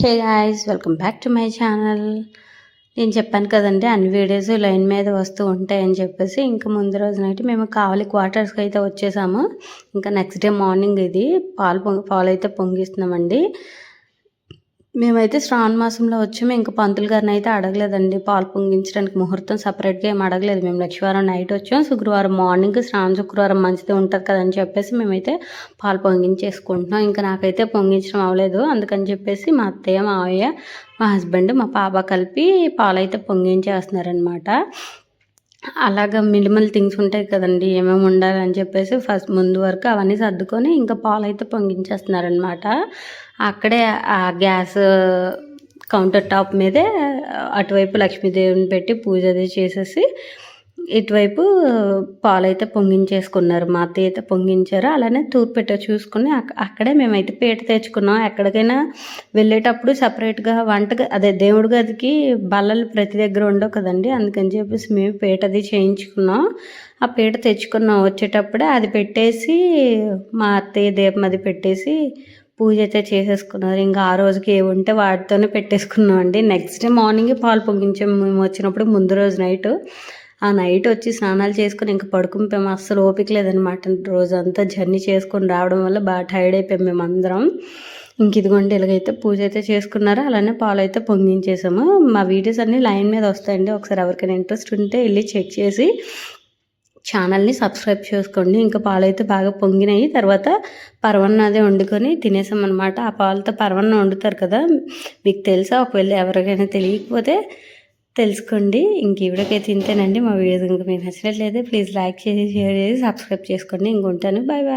Hey guys welcome back to my channel. నేను చెప్పాను కదండి అన్ని వీడియోస్ లైన్ మీద వస్తూ ఉంటాయని చెప్పేసి ఇంకా ముందు రోజునైతే మేము కావాలి క్వార్టర్స్కి అయితే వచ్చేసాము. ఇంకా నెక్స్ట్ డే మార్నింగ్ ఇది పాలు పొంగి పాలు అయితే పొంగిస్తున్నామండి. మేమైతే శ్రావణ మాసంలో వచ్చాము. ఇంకా పంతులు గారిని అయితే అడగలేదండి. పాలు పొంగించడానికి ముహూర్తం సపరేట్గా ఏం అడగలేదు. మేము లక్షవారం నైట్ వచ్చాం. శుక్రవారం మార్నింగ్ శ్రావణ శుక్రవారం మంచిది ఉంటుంది కదని చెప్పేసి మేమైతే పాలు పొంగించేసుకుంటున్నాం. ఇంకా నాకైతే పొంగించడం అవ్వలేదు. అందుకని చెప్పేసి మా అత్తయ్య మావయ్య మా హస్బెండ్ మా పాప కలిపి పాలు అయితే పొంగించేస్తున్నారనమాట అలాగ మినిమల్ థింగ్స్ ఉంటాయి కదండి ఏమేమి ఉండాలని చెప్పేసి ఫస్ట్ ముందు వరకు అవన్నీ సర్దుకొని ఇంకా పాలు అయితే పొంగించేస్తున్నారనమాట అక్కడే ఆ గ్యాస్ కౌంటర్ టాప్ మీదే అటువైపు లక్ష్మీదేవిని పెట్టి పూజ అది చేసేసి ఇటువైపు పాలైతే పొంగించేసుకున్నారు. మా అత్తయ్య అయితే పొంగించారు. అలానే తూర్పెట్ట చూసుకుని అక్కడే మేమైతే పీట తెచ్చుకున్నాం. ఎక్కడికైనా వెళ్ళేటప్పుడు సపరేట్గా వంట అదే దేవుడి గదికి బల్లలు ప్రతి దగ్గర ఉండవు కదండి. అందుకని చెప్పేసి మేము పీటది చేయించుకున్నాం. ఆ పీట తెచ్చుకున్నాం. వచ్చేటప్పుడే అది పెట్టేసి మా అత్తయ్య దీపం అది పెట్టేసి పూజ అయితే చేసేసుకున్నారు. ఇంకా ఆ రోజుకి ఏముంటే వాటితోనే పెట్టేసుకున్నాం అండి. నెక్స్ట్ డే మార్నింగ్ పాలు పొంగించాము మేము వచ్చినప్పుడు ముందు రోజు నైట్. ఆ నైట్ వచ్చి స్నానాలు చేసుకొని ఇంకా పడుకునిపోయాము అస్సలు ఓపిక లేదనమాట రోజంతా జర్నీ చేసుకొని రావడం వల్ల బాగా టైర్డ్ అయిపోయాం మేము అందరం ఇంక ఇదిగోండి ఇలాగైతే పూజ అయితే చేసుకున్నారు. అలానే పాలు అయితే పొంగించేసాము. మా వీడియోస్ అన్నీ లైన్ మీద వస్తాయండి. ఒకసారి ఎవరికైనా ఇంట్రెస్ట్ ఉంటే వెళ్ళి చెక్ చేసి ఛానల్ని సబ్స్క్రైబ్ చేసుకోండి. ఇంకా పాలు అయితే బాగా పొంగినాయి. తర్వాత పరవన్న అదే వండుకొని తినేసాం అనమాట ఆ పాలతో పరవన్న వండుతారు కదా మీకు తెలుసా? ఒకవేళ ఎవరికైనా తెలియకపోతే తెలుసుకోండి. ఇంక ఇవిడకైతే ఇంతేనండి. మా వీడియోస్ ఇంకా మీకు నచ్చినట్లయితే ప్లీజ్ లైక్ చేసి షేర్ చేసి సబ్స్క్రైబ్ చేసుకోండి. ఇంక ఉంటాను. Bye bye